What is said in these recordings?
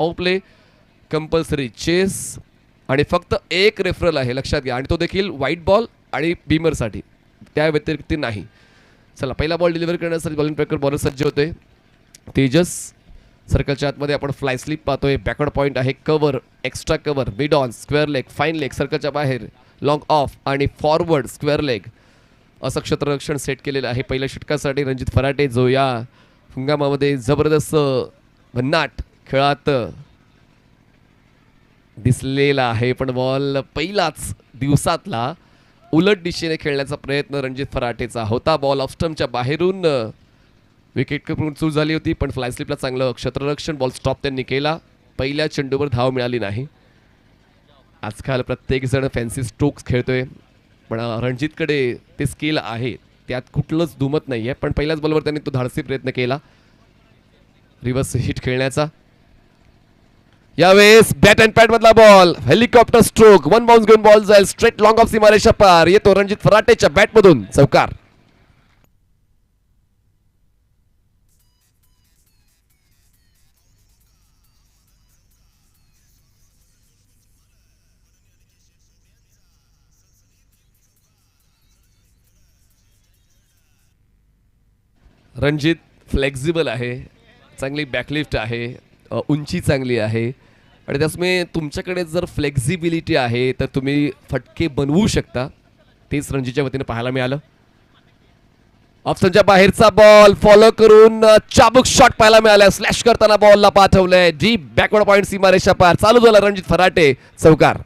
Of play compulsory chess आणि फक्त एक रेफरल आहे लक्षात घ्या. आणि तो देखील व्हाईट बॉल आणि बीमरसाठी त्या व्यतिरिक्त नाही. चला पहिला बॉल डिलिव्हर करण्यासाठी बॉलिंग ट्रॅकर बॉलर सज्ज होते. तेजस सर्कलच्या आतमध्ये आपण फ्लाय स्लिप पाहतोय. बॅकवर्ड पॉईंट आहे cover extra cover mid on square leg fine leg सर्कलच्या बाहेर लॉंग ऑफ आणि फॉरवर्ड स्क्वेअर लेग असं क्षेत्ररक्षण सेट केलेलं आहे. पहिल्या षटकासाठी रणजित फराटे जो या हंगामामध्ये जबरदस्त भन्नाट खेळात दिसलेला आहे पण बॉल पहिलाच दिवसातला उलट दिशेने खेळण्याचा प्रयत्न रणजित फराटेचा होता. बॉल ऑफस्टमच्या बाहेरून विकेटकडून चूक झाली होती पण फ्लायस्लिपला चांगलं क्षेत्ररक्षण बॉल स्टॉप त्यांनी केला. पहिल्या चेंडूवर धाव मिळाली नाही. आजकाल प्रत्येकजण फॅन्सी स्ट्रोक्स खेळतोय. पण रणजितकडे ते स्किल आहे. त्यात कुठलंच दुमत नाही आहे पण पहिल्याच बॉलवर त्यांनी तो धाडसी प्रयत्न केला. रिव्हर्स हिट खेळण्याचा. यावेळेस बॅट अँड पॅट मधला ball helicopter stroke one bounce घेऊन बॉल जाईल स्ट्रेट लॉंग ऑफ सीमारेषा पार येतो रणजित फराटेच्या बॅटमधून चौकार. रणजित फ्लेक्झिबल आहे. चांगली बॅकलिफ्ट आहे. उंची चांगली आहे. आणि त्याचमुळे तुमच्याकडे जर फ्लेक्झिबिलिटी आहे तर तुम्ही फटके बनवू शकता. तेच रणजीच्या वतीने पाहायला मिळालं. ऑप्शनच्या बाहेरचा बॉल फॉलो करून चाबुक चाबूक शॉट पाहायला मिळाला. स्लॅश करताना बॉलला पाठवलंय. डीप बॅकवर्ड पॉईंट सीमारेषा पार. चालू झाला रणजित फराटे. चौकार.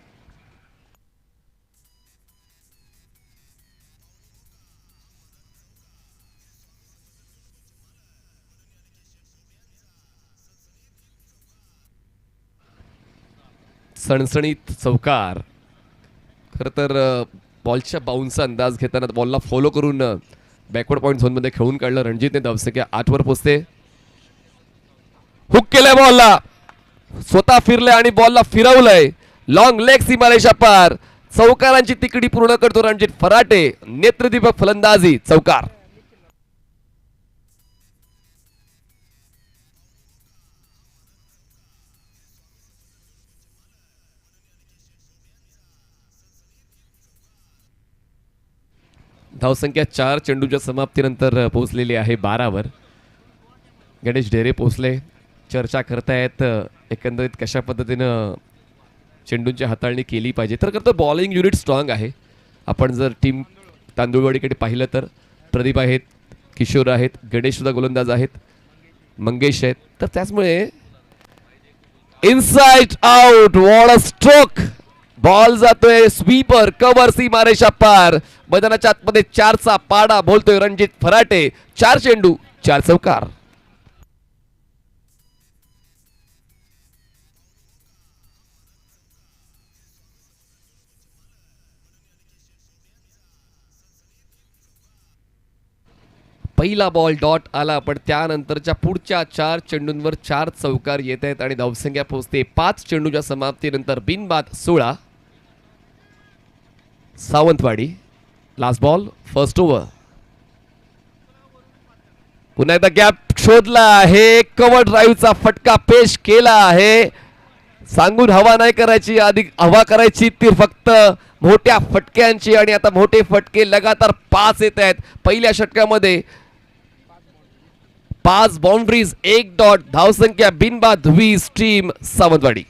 सणसणीत चौकार. खरं तर बॉलच्या बाउन्सचा अंदाज घेताना बॉलला फॉलो करून बॅकवर्ड पॉईंट झोनमध्ये खेळून काढलं रणजितने धावसंख्या आठवर पोचते हुक केलंय बॉलला स्वतः फिरलंय आणि बॉलला फिरवलंय. लॉंग लेग सीमारेषा पार. चौकारांची तिकडी पूर्ण करतो रणजित. फराटे नेत्रदीपक फलंदाजी चौकार. धावसंख्या चार चेंडूच्या समाप्तीनंतर पोहोचलेली आहे बारावर. गणेश ढेरे पोहोचले. चर्चा करतायत एकंदरीत कशा पद्धतीनं चेंडूंची हाताळणी केली पाहिजे. तर करतं बॉलिंग युनिट स्ट्रॉंग आहे. आपण जर टीम तांदूळवाडीकडे पाहिलं तर प्रदीप आहेत किशोर आहेत गणेशसुद्धा गोलंदाज आहेत मंगेश आहेत. तर त्याचमुळे inside out what a stroke ball जातोय. स्वीपर कवर सी मारेशा पार मैदानाच्या आतमध्ये चारचा पाडा बोलतोय रणजित फराटे. चार चेंडू चार चौकार. पहिला बॉल डॉट आला पण त्यानंतरच्या पुढच्या चार चेंडूंवर चार चौकार येत आहेत आणि धावसंख्या पोहोचते. पाच चेंडूच्या समाप्तीनंतर बिनबाद सोळा. Sawantwadi. Last ball first over पुन्हा एकदा गॅप शोधला आहे. कव्हर ड्राईव्हचा फटका पेश केला आहे. सांगून हवा नाही करायची अधिक हवा करायची ती फक्त मोठ्या फटक्यांची आणि आता मोठे फटके लगातार पाच येत आहेत. पहिल्या षटकामध्ये पाच बाउंड्रीज एक डॉट धावसंख्या बिनबाद वीस टीम सावंतवाडी.